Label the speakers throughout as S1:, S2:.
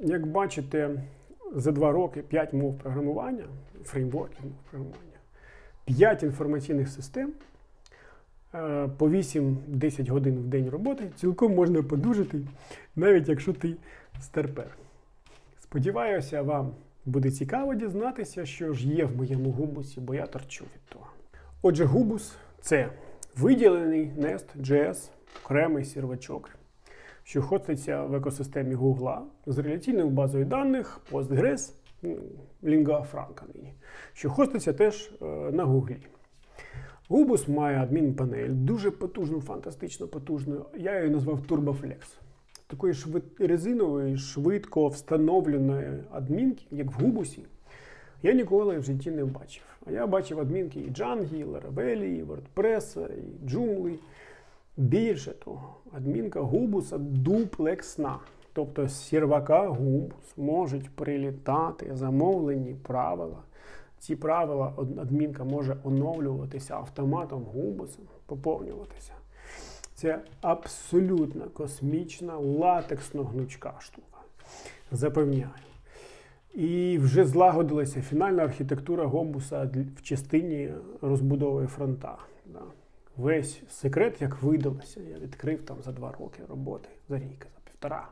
S1: як бачите, за два роки 5 мов програмування, фреймворків мов програмування, 5 інформаційних систем, е, по 8-10 годин в день роботи цілком можна подужити, навіть якщо ти старпер. Сподіваюся, вам буде цікаво дізнатися, що ж є в моєму губусі, бо я торчу від того. Отже, губус це виділений Nest.js, окремий сервачок, що хоститься в екосистемі Google з реляційною базою даних Postgres, ну, Lingua Franca нині, що хоститься теж е, на Google. Губус має адмінпанель, дуже потужну, фантастично потужну. Я її назвав TurboFlex. Такої швид... резинової, швидко встановленої адмінки, як в Губусі, я ніколи в житті не бачив. А я бачив адмінки і Django, і Laravel, і WordPress, і Joomla. Більше того, адмінка Губуса дуплексна. Тобто з сервака Губус можуть прилітати замовлені правила. Ці правила адмінка може оновлюватися автоматом Губусом, поповнюватися. Це абсолютно космічна латексно гнучка штука. Запевняю. І вже злагодилася фінальна архітектура Гобуса в частині розбудови фронта. Весь секрет, як видалося, я відкрив там за два роки роботи, за рік, за півтора.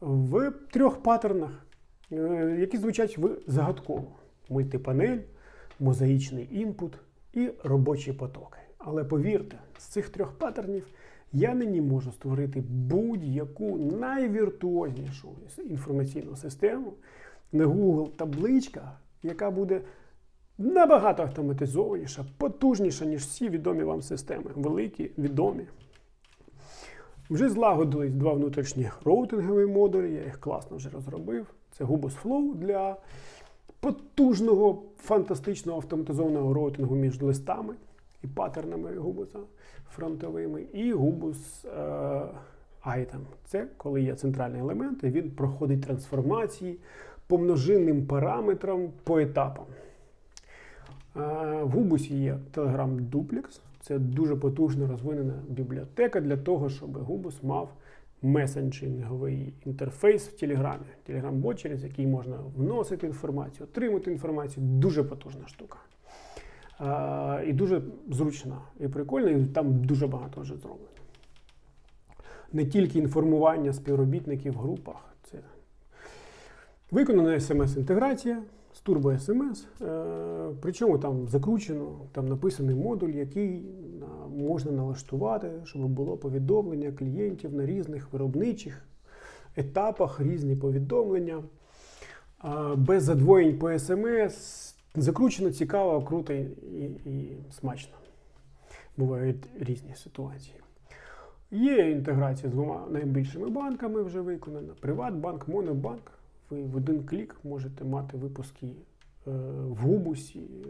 S1: В трьох паттернах, е, які звучать в загадково: мультипанель, мозаїчний інпут і робочі потоки. Але повірте, з цих трьох паттернів я нині можу створити будь-яку найвіртуознішу інформаційну систему на Google табличка, яка буде набагато автоматизованіша, потужніша, ніж всі відомі вам системи. Великі, відомі. Вже злагодились два внутрішні роутингові модулі, я їх класно вже розробив. Це Gubus Flow для потужного, фантастичного автоматизованого роутингу між листами і паттернами Губуса фронтовими, і Gubus е, Item. Це коли є центральний елемент, і він проходить трансформації по множинним параметрам по етапам. Е, В Губусі є Telegram Duplex. Це дуже потужно розвинена бібліотека для того, щоб Губус мав месенджинговий інтерфейс в Телеграмі. Телеграм-бот, через який можна вносити інформацію, отримати інформацію. Дуже потужна штука. Е, І дуже зручна і прикольна, і там дуже багато вже зроблено. Не тільки інформування співробітників в групах, це виконана смс-інтеграція з турбо смс, причому там закручено, там написаний модуль, який можна налаштувати, щоб було повідомлення клієнтів на різних виробничих етапах, різні повідомлення. Без задвоєнь по смс. Закручено, цікаво, круто і, і смачно. Бувають різні ситуації. Є інтеграція з двома найбільшими банками вже виконана. Приватбанк, Монобанк. Ви в один клік можете мати випуски е, в Губусі е,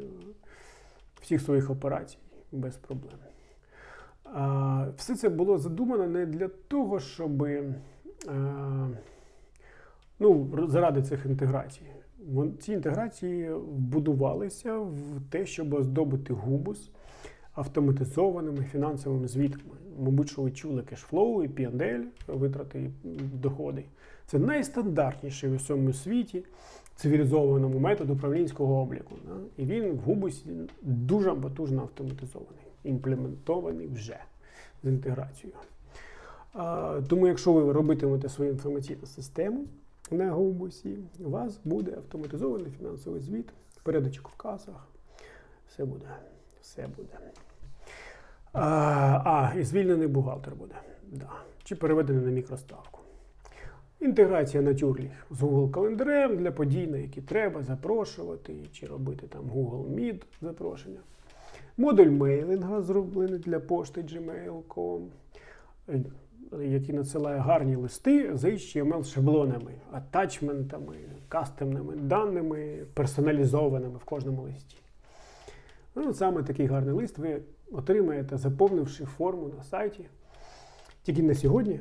S1: всіх своїх операцій без проблем. Все це було задумано не для того, щоб е, ну, заради цих інтеграцій. Ці інтеграції вбудувалися в те, щоб оздобити губус автоматизованими фінансовими звітами. Мабуть, що ви чули кешфлоу і P&L, витрати і доходи. Це найстандартніший в усьому світі цивілізованому метод управлінського обліку. І він в губусі дуже потужно автоматизований, імплементований вже з інтеграцією. Тому, якщо ви робитимете свою інформаційну систему на губусі, у вас буде автоматизований фінансовий звіт, порядочок в касах. Все буде. Все буде. А, а і звільнений бухгалтер буде. Да. Чи переведений на мікроставку. Інтеграція на тюрлі з Google календарем для подій, на які треба запрошувати, чи робити там Google Meet запрошення. Модуль мейлинга зроблений для пошти gmail.com, який надсилає гарні листи з HTML-шаблонами, атачментами, кастомними даними, персоналізованими в кожному листі. Ну, саме такий гарний лист ви отримаєте, заповнивши форму на сайті. Тільки на сьогодні,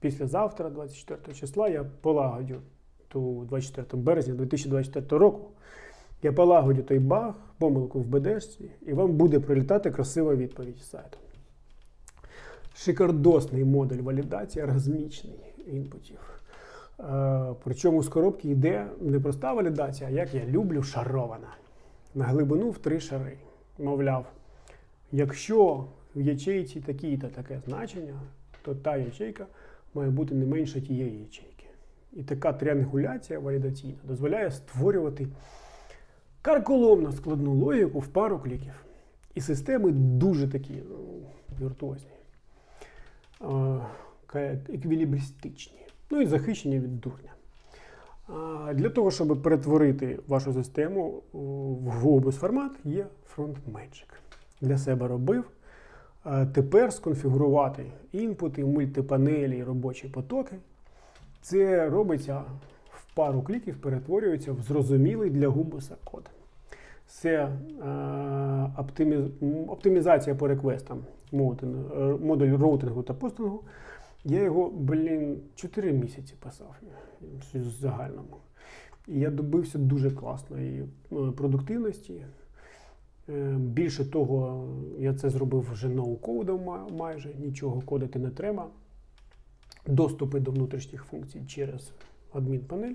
S1: післязавтра, 24 числа, я полагодю ту 24 березня 2024 року. Я полагодю той баг, помилку в БДшці, і вам буде прилітати красива відповідь сайту. Шикардосний модуль валідації, оргазмічний інпутів. Е, Причому з коробки йде не проста валідація, а як я люблю, шарована. На глибину в три шари. Мовляв, якщо в ячейці такі-то таке значення, то та ячейка має бути не менше тієї ячейки. І така тріангуляція валідаційна дозволяє створювати карколомно складну логіку в пару кліків. І системи дуже такі ну, віртуозні, еквілібристичні, ну і захищені від дурня. Для того, щоб перетворити вашу систему в Globus формат, є Front Magic. Для себе робив. Тепер сконфігурувати інпути, мультипанелі робочі потоки. Це робиться в пару кліків, перетворюється в зрозумілий для губуса код. Це оптимі- оптимізація по реквестам е, модуль роутингу та постингу. Я його, блін, 4 місяці писав загальному. І я добився дуже класної е, продуктивності. Е, Більше того, я це зробив вже ноу-кодом майже, нічого кодити не треба. Доступи до внутрішніх функцій через адмінпанель.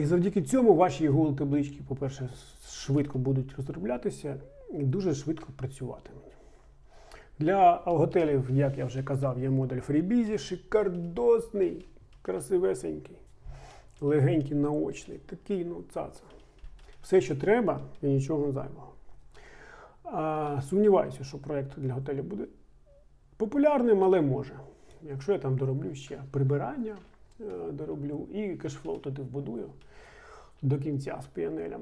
S1: І завдяки цьому ваші Google таблички, по-перше, швидко будуть розроблятися і дуже швидко працюватимуть. Для готелів, як я вже казав, є модуль FreeBusy, шикардосний, красивесенький, легенький наочний, такий, ну, цаца. Все, що треба, і нічого зайвого. А, сумніваюся, що проєкт для готелю буде популярним, але може. Якщо я там дороблю ще прибирання, е, дороблю і кешфлоу туди вбудую до кінця з PNL.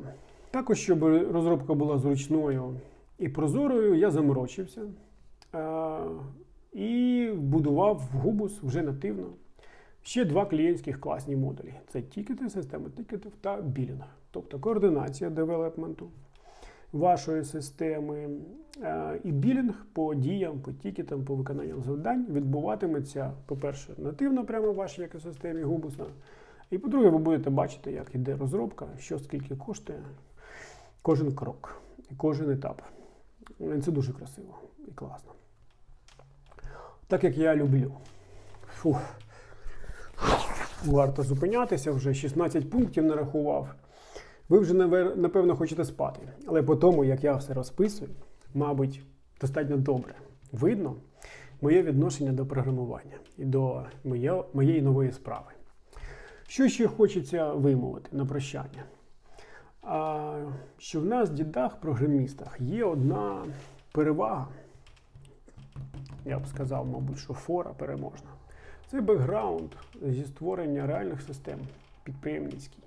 S1: Також, щоб розробка була зручною і прозорою, я заморочився і вбудував в Губус вже нативно ще два клієнтських класні модулі: це тікети, система тікетів та білінг. Тобто координація девелопменту вашої системи і білінг по діям, по тікетам, по виконанням завдань відбуватиметься, по-перше, нативно прямо в вашій екосистемі Губуса. І по-друге, ви будете бачити, як йде розробка, що скільки коштує кожен крок кожен етап. Це дуже красиво і класно. Так як я люблю. Фух. Варто зупинятися, вже 16 пунктів нарахував. Ви вже напевно хочете спати. Але по тому, як я все розписую, мабуть, достатньо добре видно моє відношення до програмування і до моєї нової справи. Що ще хочеться вимовити на прощання? А, що в нас, дідах, програмістах, є одна перевага, я б сказав, мабуть, що фора переможна. Це бекграунд зі створення реальних систем підприємницьких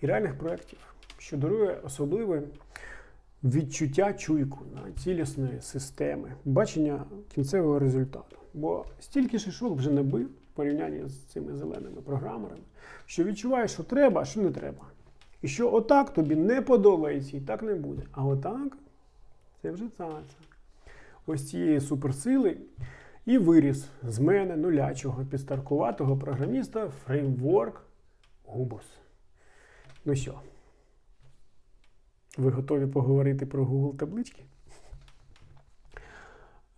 S1: і реальних проєктів, що дарує особливе відчуття чуйку на цілісної системи, бачення кінцевого результату. Бо стільки шишок вже набив в порівнянні з цими зеленими програмерами, що відчуваєш, що треба, а що не треба. І що отак тобі не подобається, і так не буде. А отак це вже цаца. Ось цієї суперсили і виріс з мене нулячого підстаркуватого програміста фреймворк Губус. Ну що, ви готові поговорити про Google таблички?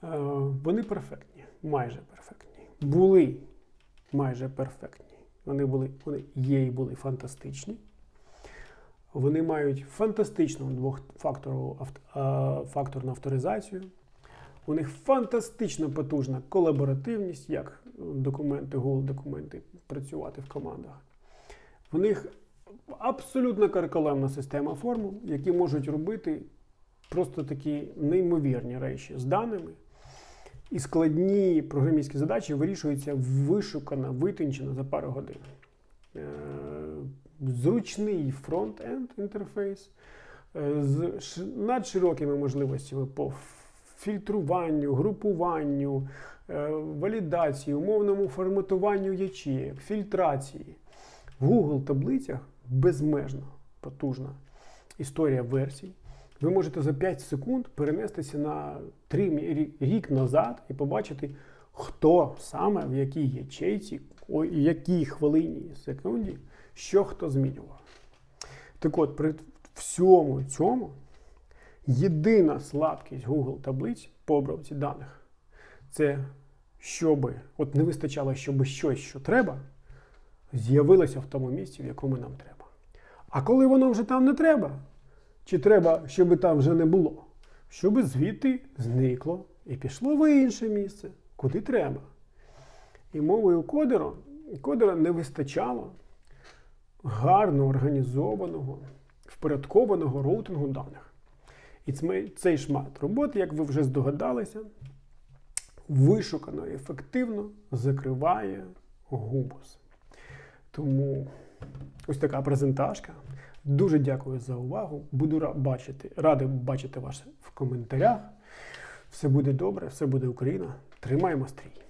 S1: Е, Вони перфектні, майже перфектні. Були майже перфектні. Вони були, вони є і були фантастичні. Вони мають фантастичну двохфакторну факторну авторизацію. У них фантастично потужна колаборативність, як документи, Google документи працювати в командах. В них абсолютно карколемна система формул, які можуть робити просто такі неймовірні речі з даними. І складні програмістські задачі вирішуються вишукано, витончено за пару годин. Зручний фронт-енд інтерфейс е, з надширокими можливостями по фільтруванню, групуванню, е, валідації, умовному форматуванню ячеїв, фільтрації. В Google таблицях безмежно потужна історія версій. Ви можете за 5 секунд перенестися на 3 рік назад і побачити, хто саме в якій ячейці, і якій хвилині секунді, що хто змінював. Так от, при всьому цьому єдина слабкість Google таблиць по обробці даних це щоби, от не вистачало, щоби щось, що треба, з'явилося в тому місці, в якому нам треба. А коли воно вже там не треба, чи треба, щоб там вже не було, щоб звідти зникло і пішло в інше місце, куди треба. І мовою кодера, кодера не вистачало гарно організованого, впорядкованого роутингу даних. І цей шмат роботи, як ви вже здогадалися, вишукано і ефективно закриває губус. Тому ось така презентажка. Дуже дякую за увагу. Буду бачити, радий бачити вас в коментарях. Все буде добре, все буде Україна. Тримаємо стрій.